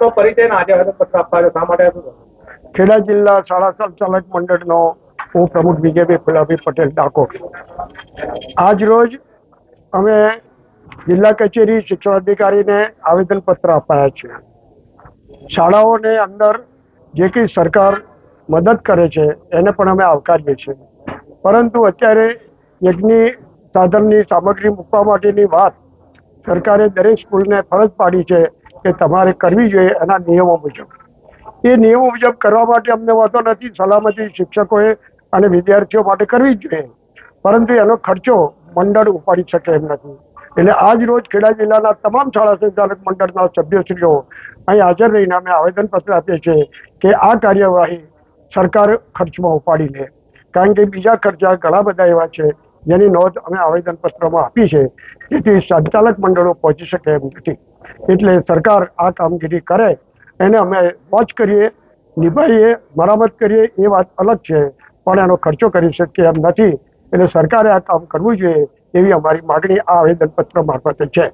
આપનો પરિચય આજે આવેદનપત્ર આપવા શા માટે ખેડા જિલ્લા શાળા સંચાલક મંડળનો હું પ્રમુખ વિજયભાઈ ફુલાભાઈ પટેલ ડાકોર. આજ રોજ અમે જિલ્લા કચેરી શિક્ષણાધિકારીને આવેદનપત્ર અપાયા છે. શાળાઓને અંદર જે કંઈ સરકાર મદદ કરે છે, એને પણ અમે આવકારીએ છીએ. પરંતુ અત્યારે યજ્ઞની સાધનની સામગ્રી મૂકવા માટેની વાત સરકારે દરેક સ્કૂલને ફરજ પાડી છે. કે તમારે કરવી જોઈએ એના નિયમો મુજબ. એ નિયમો મુજબ કરવા માટે અમને વાંધો નથી, સલામતી શિક્ષકોએ અને વિદ્યાર્થીઓ માટે કરવી જ જોઈએ. પરંતુ એનો ખર્ચો મંડળ ઉપાડી શકે એમ નથી. એટલે આજ રોજ ખેડા જિલ્લાના તમામ શાળા સંચાલક મંડળના સભ્યશ્રીઓ અહીં હાજર રહીને અમે આવેદનપત્ર આપીએ છીએ કે આ કાર્યવાહી સરકાર ખર્ચમાં ઉપાડી લે કારણ કે બીજા ખર્ચા ઘણા બધા એવા છે, જેની નોંધ અમે આવેદનપત્રમાં આપી છે, જેથી સંચાલક મંડળો પહોંચી શકે એમ નથી. એટલે સરકાર આ કામગીરી કરે એને અમે વોચ કરીએ નિભાઈએ મરામત કરીએ એ વાત અલગ છે. પણ એનો ખર્ચો કરી શકીએ એમ નથી. એટલે સરકારે આ કામ કરવું જોઈએ એવી અમારી માગણી આ આવેદનપત્ર મારફતે છે?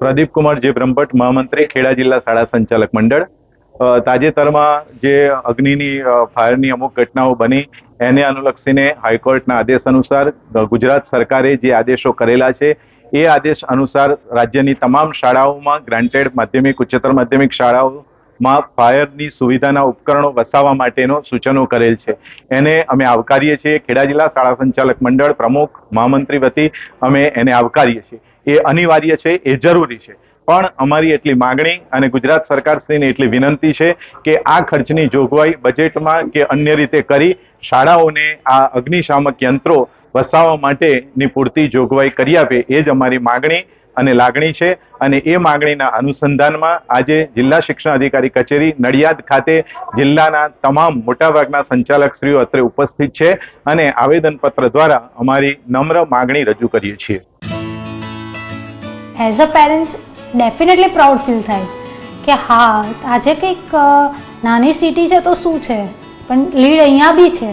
પ્રદીપ કુમાર જે બ્રહ્મભટ્ટ મહામંત્રી ખેડા જિલ્લા શાળા સંચાલક મંડળ. તાજેતરમાં જે અગ્નિની ફાયરની અમુક ઘટનાઓ બની એને અનુલક્ષીને હાઈકોર્ટના આદેશ અનુસાર ગુજરાત સરકારે જે આદેશો કરેલા છે એ આદેશ અનુસાર રાજ્યની તમામ શાળાઓમાં ગ્રાન્ટેડ માધ્યમિક, ઉચ્ચતર માધ્યમિક શાળાઓમાં ફાયરની સુવિધાના ઉપકરણો વસાવવા માટેનો સૂચનો કરેલ છે. એને અમે આવકારીએ છીએ. ખેડા જિલ્લા શાળા સંચાલક મંડળ પ્રમુખ, મહામંત્રી વતી અમે એને આવકારીએ છીએ. એ અનિવાર્ય છે, એ જરૂરી છે. પણ અમારી એટલી માગણી અને ગુજરાત સરકારશ્રીને એટલી વિનંતી છે કે આ ખર્ચની જોગવાઈ બજેટમાં કે અન્ય રીતે કરી શાળાઓને આ અગ્નિશામક યંત્રો વસાવવા માટેની પૂરતી જોગવાઈ કરી આપે એ જ અમારી માગણી અને લાગણી છે. અને એ માગણીના અનુસંધાનમાં આજે જિલ્લા શિક્ષણ અધિકારી કચેરી નડિયાદ ખાતે જિલ્લાના તમામ મોટાભાગના સંચાલકશ્રીઓ અત્રે ઉપસ્થિત છે અને આવેદનપત્ર દ્વારા અમારી નમ્ર માગણી રજૂ કરીએ છીએ. As a parents definitely proud feel થાય કે હા, આજે કંઈક નાની સિટી છે તો શું છે? પણ લીડ અહીંયા બી છે.